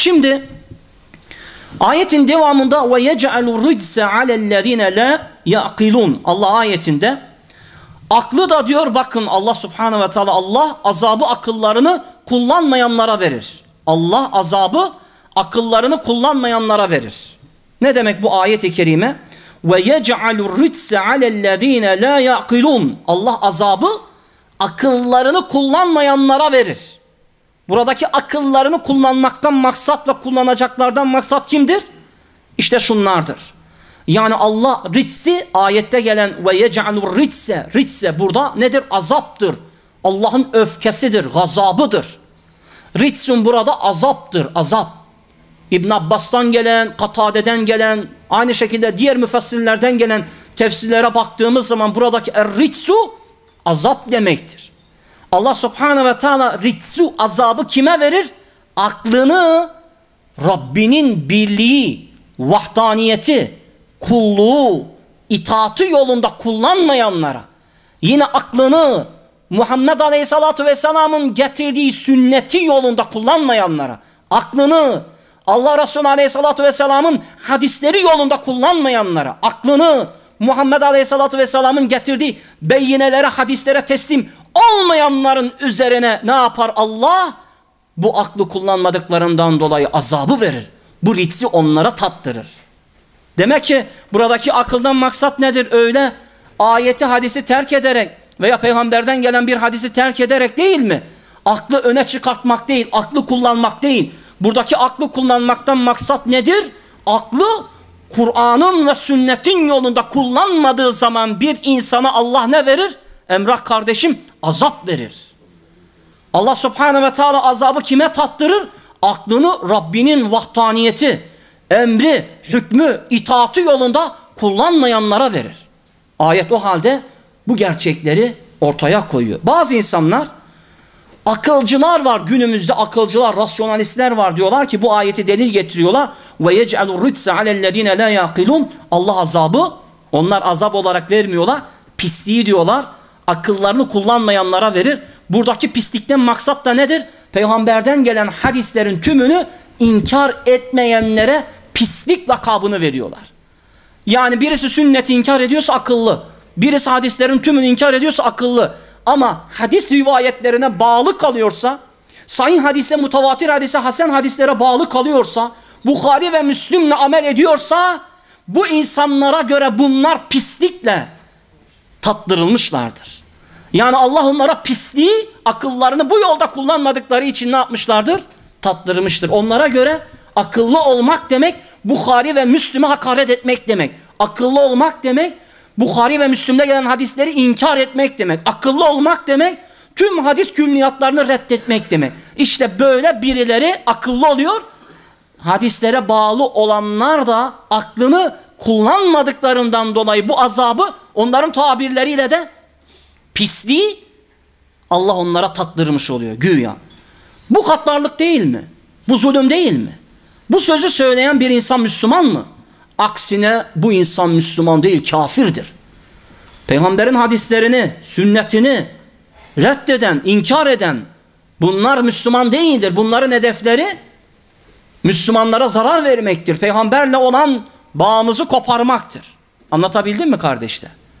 Şimdi ayetin devamında ve yec'alu rijse alellezine la yaqilun Allah ayetinde aklı da diyor bakın Allah subhanahu ve teala Allah azabı akıllarını kullanmayanlara verir. Allah azabı akıllarını kullanmayanlara verir. Ne demek bu ayet-i kerime? Ve yec'alu rijse alellezine la yaqilun Allah azabı akıllarını kullanmayanlara verir. Buradaki akıllarını kullanmaktan maksat ve kullanacaklardan maksat kimdir? İşte şunlardır. Yani Allah ritsi ayette gelen ve yec'alur ritse ritse burada nedir? Azaptır. Allah'ın öfkesidir, gazabıdır. Ritsun burada azaptır, azap. İbn Abbas'tan gelen, Katade'den gelen, aynı şekilde diğer müfessirlerden gelen tefsirlere baktığımız zaman buradaki er-ritsu azap demektir. Allah subhanehu ve teala ritsu azabı kime verir? Aklını Rabbinin birliği, vahdaniyeti, kulluğu, itaatı yolunda kullanmayanlara, yine aklını Muhammed Aleyhisselatü Vesselam'ın getirdiği sünneti yolunda kullanmayanlara, aklını Allah Resulü Aleyhisselatü Vesselam'ın hadisleri yolunda kullanmayanlara, aklını Muhammed Aleyhisselatü Vesselam'ın getirdiği beyinelere, hadislere teslim olmayanların üzerine ne yapar Allah? Bu aklı kullanmadıklarından dolayı azabı verir. Bu ritsi onlara tattırır. Demek ki buradaki akıldan maksat nedir? Öyle ayeti hadisi terk ederek veya peygamberden gelen bir hadisi terk ederek değil mi? Aklı öne çıkartmak değil, aklı kullanmak değil. Buradaki aklı kullanmaktan maksat nedir? Aklı Kur'an'ın ve sünnetin yolunda kullanmadığı zaman bir insana Allah ne verir? Emrah kardeşim azap verir. Allah subhanehu ve teala azabı kime tattırır? Aklını Rabbinin vahdaniyeti, emri, hükmü, itaati yolunda kullanmayanlara verir. Ayet o halde bu gerçekleri ortaya koyuyor. Bazı insanlar akılcılar var günümüzde akılcılar, rasyonalistler var diyorlar ki bu ayeti delil getiriyorlar. Ve yec'alur ritse alellezine la yaqilun. Allah azabı onlar azap olarak vermiyorlar. Pisliği diyorlar. Akıllarını kullanmayanlara verir. Buradaki pislikten maksat da nedir? Peygamberden gelen hadislerin tümünü inkar etmeyenlere pislik lakabını veriyorlar. Yani birisi sünneti inkar ediyorsa akıllı. Birisi hadislerin tümünü inkar ediyorsa akıllı. Ama hadis rivayetlerine bağlı kalıyorsa, sahih hadise, mutavatir hadise, hasen hadislere bağlı kalıyorsa, Bukhari ve Müslüm'le amel ediyorsa, bu insanlara göre bunlar pislikle tattırılmışlardır. Yani Allah onlara pisliği, akıllarını bu yolda kullanmadıkları için ne yapmışlardır? Tattırmıştır. Onlara göre akıllı olmak demek, Bukhari ve Müslüm'e hakaret etmek demek. Akıllı olmak demek, Bukhari ve Müslüm'de gelen hadisleri inkar etmek demek. Akıllı olmak demek tüm hadis külliyatlarını reddetmek demek. İşte böyle birileri akıllı oluyor. Hadislere bağlı olanlar da aklını kullanmadıklarından dolayı bu azabı onların tabirleriyle de pisliği Allah onlara tattırmış oluyor güya. Bu katlarlık değil mi? Bu zulüm değil mi? Bu sözü söyleyen bir insan Müslüman mı? Aksine bu insan Müslüman değil kafirdir. Peygamberin hadislerini, sünnetini reddeden, inkar eden bunlar Müslüman değildir. Bunların hedefleri Müslümanlara zarar vermektir. Peygamberle olan bağımızı koparmaktır. Anlatabildim mi kardeşler?